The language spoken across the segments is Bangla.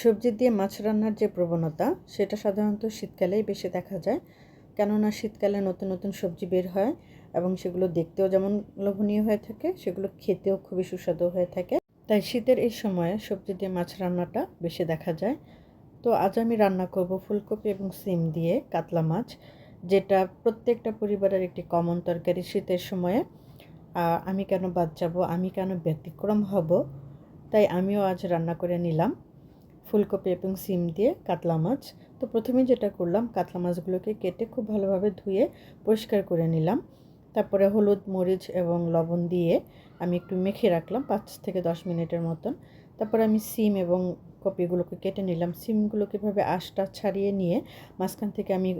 সবজি দিয়ে মাছ রান্নার যে প্রবণতা, সেটা সাধারণত শীতকালেই বেশি দেখা যায়। কেননা শীতকালে নতুন নতুন সবজি বের হয় এবং সেগুলো দেখতেও যেমন লোভনীয় হয়ে থাকে, সেগুলো খেতেও খুবই সুস্বাদু হয়ে থাকে। তাই শীতের এই সময়ে সবজি দিয়ে মাছ রান্নাটা বেশি দেখা যায়। তো আজ আমি রান্না করব ফুলকপি এবং সিম দিয়ে কাতলা মাছ, যেটা প্রত্যেকটা পরিবারের একটি কমন তরকারি শীতের সময়ে। আমি কেন বাদ যাব, আমি কেন ব্যতিক্রম হব, তাই আমিও আজ রান্না করে নিলাম। ফুলকপি এবং সিম দিয়ে কাতলা মাছ। তো প্রথমে যেটা করলাম, কাতলা মাছগুলোকে কেটে খুব ভালোভাবে ধুয়ে পরিষ্কার করে নিলাম। তারপরে হলুদ, মরিচ এবং লবণ দিয়ে আমি একটু মেখে রাখলাম পাঁচ থেকে দশ মিনিটের মতন। তারপরে আমি সিম এবং কপিগুলোকে কেটে নিলাম। সিমগুলোকে এভাবে আশটা ছাড়িয়ে নিয়ে মাঝখান থেকে আমি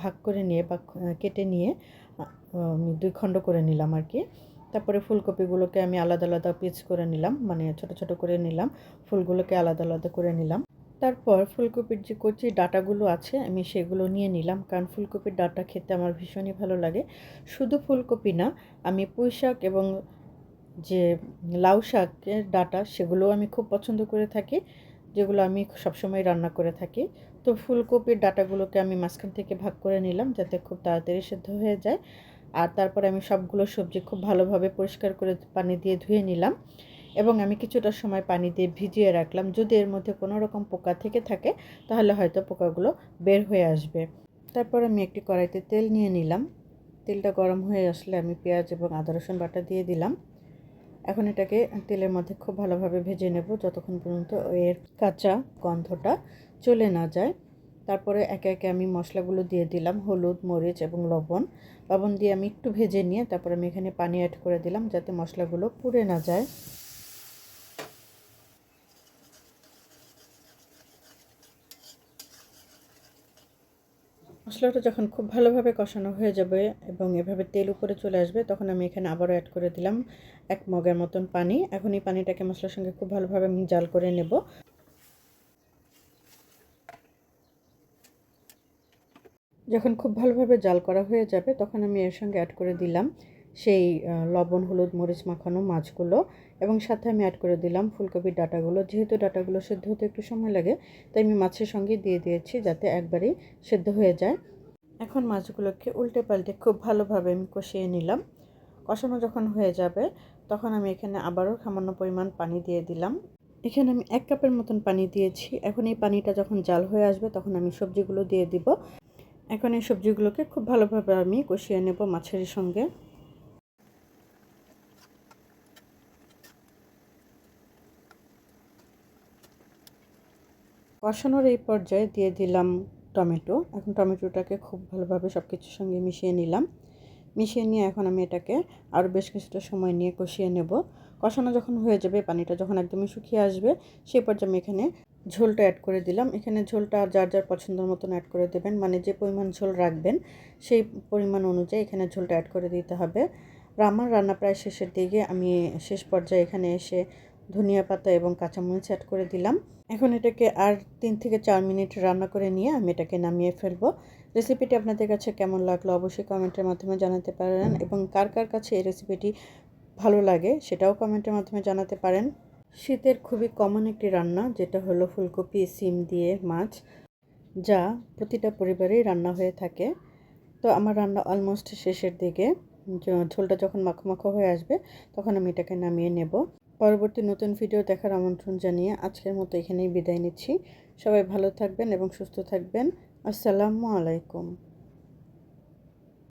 ভাগ করে নিয়ে বা কেটে নিয়ে দুই খণ্ড করে নিলাম আর কি। তারপরে ফুলকপিগুলোকে আমি আলাদা আলাদা পিস করে নিলাম মানে ছোট ছোট করে নিলাম, ফুলগুলোকে আলাদা আলাদা করে নিলাম। তারপর ফুলকপির যে কচি ডাটাগুলো আছে, আমি সেগুলো নিয়ে নিলাম, কারণ ফুলকপির ডাটা খেতে আমার ভীষণই ভালো লাগে। শুধু ফুলকপি না, আমি পুঁই শাক এবং যে লাউ শাকের ডাটা, সেগুলোও আমি খুব পছন্দ করে থাকি, যেগুলো আমি সবসময় রান্না করে থাকি। তো ফুলকপির ডাটাগুলোকে আমি মাঝখান থেকে ভাগ করে নিলাম, যাতে খুব তাড়াতাড়ি সেদ্ধ হয়ে যায়। আর তারপরে আমি সবগুলো সবজি খুব ভালোভাবে পরিষ্কার করে পানি দিয়ে ধুয়ে নিলাম এবং আমি কিছুটা সময় পানি দিয়ে ভিজিয়ে রাখলাম। যদি এর মধ্যে কোনো রকম পোকা থেকে থাকে, তাহলে হয়তো পোকাগুলো বের হয়ে আসবে। তারপর আমি একটি কড়াইতে তেল নিয়ে নিলাম। তেলটা গরম হয়ে আসলে আমি পেঁয়াজ এবং আদা, রসুন বাটা দিয়ে দিলাম। এখন এটাকে তেলের মধ্যে খুব ভালোভাবে ভেজে নেব, যতক্ষণ পর্যন্ত এর কাঁচা গন্ধটা চলে না যায়। তারপরে একে একে আমি মশলাগুলো দিয়ে দিলাম, হলুদ, মরিচ এবং লবণ। লবণ দিয়ে আমি একটু ভেজে নিয়ে তারপর আমি এখানে পানি অ্যাড করে দিলাম যাতে মশলাগুলো পুড়ে না যায়। মশলাটা যখন খুব ভালোভাবে কষানো হয়ে যাবে এবং এভাবে তেল উপরে চলে আসবে, তখন আমি এখানে আবারও অ্যাড করে দিলাম এক মগের মতন পানি। এখন এই পানিটাকে মশলার সঙ্গে খুব ভালোভাবে আমি জাল করে নেব। যখন খুব ভালোভাবে জাল করা হয়ে যাবে, তখন আমি এর সঙ্গে অ্যাড করে দিলাম সেই লবণ, হলুদ, মরিচ মাখানো মাছগুলো এবং সাথে আমি অ্যাড করে দিলাম ফুলকপির ডাটাগুলো। যেহেতু ডাটাগুলো সেদ্ধ হতে একটু সময় লাগে, তাই আমি মাছের সঙ্গে দিয়ে দিয়েছি যাতে একবারেই সেদ্ধ হয়ে যায়। এখন মাছগুলোকে উল্টে পাল্টে খুব ভালোভাবে আমি কষিয়ে নিলাম। কষানো যখন হয়ে যাবে, তখন আমি এখানে আবারও সামান্য পরিমাণ পানি দিয়ে দিলাম। এখানে আমি এক কাপের মতন পানি দিয়েছি। এখন এই পানিটা যখন জাল হয়ে আসবে, তখন আমি সবজিগুলো দিয়ে দিব। এখন এই সবজিগুলোকে খুব ভালোভাবে আমি কষিয়ে নেব মাছের সঙ্গে। কষানোর এই পর্যায়ে দিয়ে দিলাম টমেটো। এখন টমেটোটাকে খুব ভালোভাবে সব কিছুর সঙ্গে মিশিয়ে নিলাম। মিশিয়ে নিয়ে এখন আমি এটাকে আরও বেশ কিছুটা সময় নিয়ে কষিয়ে নেব। কষানো যখন হয়ে যাবে, পানিটা যখন একদমই শুকিয়ে আসবে, সেই পর্যায়ে আমি এখানে ঝোলটা অ্যাড করে দিলাম। এখানে ঝোলটা যার যার পছন্দের মতন অ্যাড করে দেবেন। মানে যে পরিমাণ ঝোল রাখবেন, সেই পরিমাণ অনুযায়ী এখানে ঝোলটা অ্যাড করে দিতে হবে। আমার রান্না প্রায় শেষের দিকে আমি শেষ পর্যায়ে এখানে এসে ধনিয়া পাতা এবং কাঁচামরিচ অ্যাড করে দিলাম। এখন এটাকে আর তিন থেকে চার মিনিট রান্না করে নিয়ে আমি এটাকে নামিয়ে ফেলব। রেসিপিটি আপনাদের কাছে কেমন লাগল অবশ্যই কমেন্টের মাধ্যমে জানাতে পারেন। এবং কার কার কাছে এই রেসিপিটি ভালো লাগে সেটাও কমেন্টের মাধ্যমে জানাতে পারেন। শীতের খুবই কমন একটি রান্না, যেটা হলো ফুলকপি, সিম দিয়ে মাছ, যা প্রতিটা পরিবারেই রান্না হয়ে থাকে। তো আমার রান্না অলমোস্ট শেষের দিকে। ঝোলটা যখন মাখো মাখো হয়ে আসবে, তখন আমি এটাকে নামিয়ে নেব। পরবর্তী নতুন ভিডিও দেখার আমন্ত্রণ জানিয়ে আজকের মতো এখানেই বিদায় নিচ্ছি। সবাই ভালো থাকবেন এবং সুস্থ থাকবেন। আসসালামু আলাইকুম।